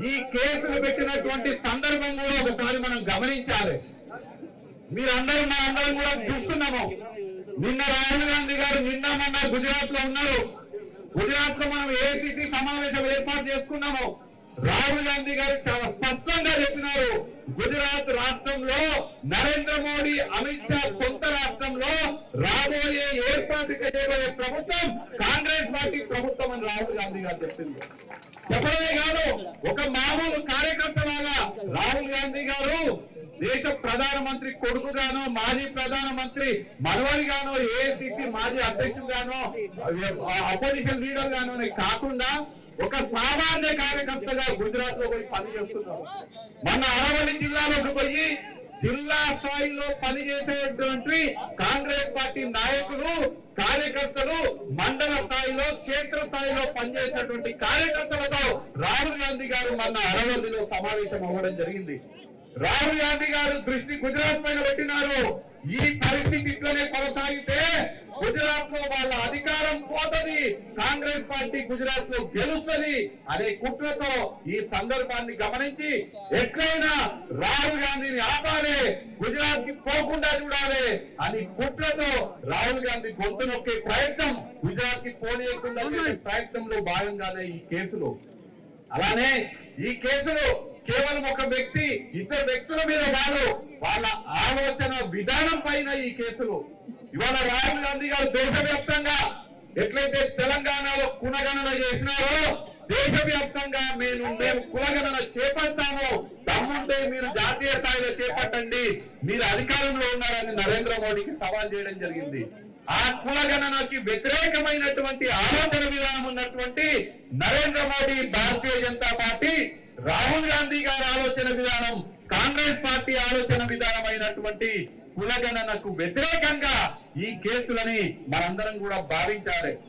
ఈ కేసులు పెట్టినటువంటి సందర్భం కూడా ఒకసారి మనం గమనించాలి. మీరందరూ మా అందరం కూడా చూస్తున్నాము. నిన్న రాహుల్ గాంధీ గారు నిన్న మొన్న గుజరాత్లో ఉన్నారు గుజరాత్లో మనం ఏసీసీ సమావేశం ఏర్పాటు చేసుకున్నాము. రాహుల్ గాంధీ గారు చాలా స్పష్టంగా చెప్పినారు. గుజరాత్ రాష్ట్రంలో నరేంద్ర మోడీ అమిత్ షా సొంత రాష్ట్రంలో రాబో ఏర్పాటు చేయబోయే ప్రభుత్వం కాంగ్రెస్ పార్టీ ప్రభుత్వం అని రాహుల్ గాంధీ గారు చెప్పింది. చెప్పడమే కాదు ఒక మామూలు కార్యకర్త లాగా రాహుల్ గాంధీ గారు దేశ ప్రధానమంత్రి కొడుకుగానో మాజీ ప్రధానమంత్రి మనవడిగానో ఏఐసిసి మాజీ అధ్యక్షుడుగానో అపోజిషన్ లీడర్ గానో కాకుండా ఒక సామాన్య కార్యకర్తగా గుజరాత్లో పోయి పనిచేస్తున్నారు మన అరవల్లి జిల్లాలోకి పోయి స్థాయిలో పనిచేసేటువంటి కాంగ్రెస్ పార్టీ నాయకులు కార్యకర్తలు మండల స్థాయిలో క్షేత్ర స్థాయిలో పనిచేసేటువంటి కార్యకర్తలతో రాహుల్ గాంధీ గారు మొన్న అరవల్లిలో సమావేశం అవ్వడం జరిగింది. రాహుల్ గాంధీ గారు దృష్టి గుజరాత్ పైన పెట్టినారు. ఈ పరిస్థితి ఇట్లనే కొనసాగితే గుజరాత్లో వాళ్ళ అధికారం పోతది కాంగ్రెస్ పార్టీ గుజరాత్లో గెలుస్తుంది అనే కుట్రతో ఈ సందర్భాన్ని గమనించి ఎట్లయినా రాహుల్ గాంధీని ఆపాలి. గుజరాత్కి పోకుండా చూడాలి అని కుట్రతో రాహుల్ గాంధీ గొంతు నొక్కే ప్రయత్నం గుజరాత్కి పోనీయకుండా ప్రయత్నంలో భాగంగానే ఈ కేసులు. అలానే ఈ కేసులు కేవలం ఒక వ్యక్తి ఇద్దరు వ్యక్తుల మీద కాదు వాళ్ళ ఆలోచన విధానం పైన ఈ కేసులు. ఇవాళ రాహుల్ గాంధీ గారు దేశవ్యాప్తంగా ఎట్లయితే తెలంగాణలో కులగణన చేసినారో దేశవ్యాప్తంగా మేము మేము కులగణన చేపడతాము. దమ్ముంటే మీరు జాతీయ స్థాయిలో చేపట్టండి. మీరు అధికారంలో ఉన్నారని నరేంద్ర మోడీకి సవాల్ చేయడం జరిగింది. ఆ కులగణనకి వ్యతిరేకమైనటువంటి ఆలోచన విధానం ఉన్నటువంటి నరేంద్ర మోడీ భారతీయ జనతా పార్టీ రాహుల్ గాంధీ గారి ఆలోచన విధానం కాంగ్రెస్ పార్టీ ఆలోచన విధానం అయినటువంటి కులగణనకు వ్యతిరేకంగా ఈ కేసులని మనందరం కూడా భావించాలి.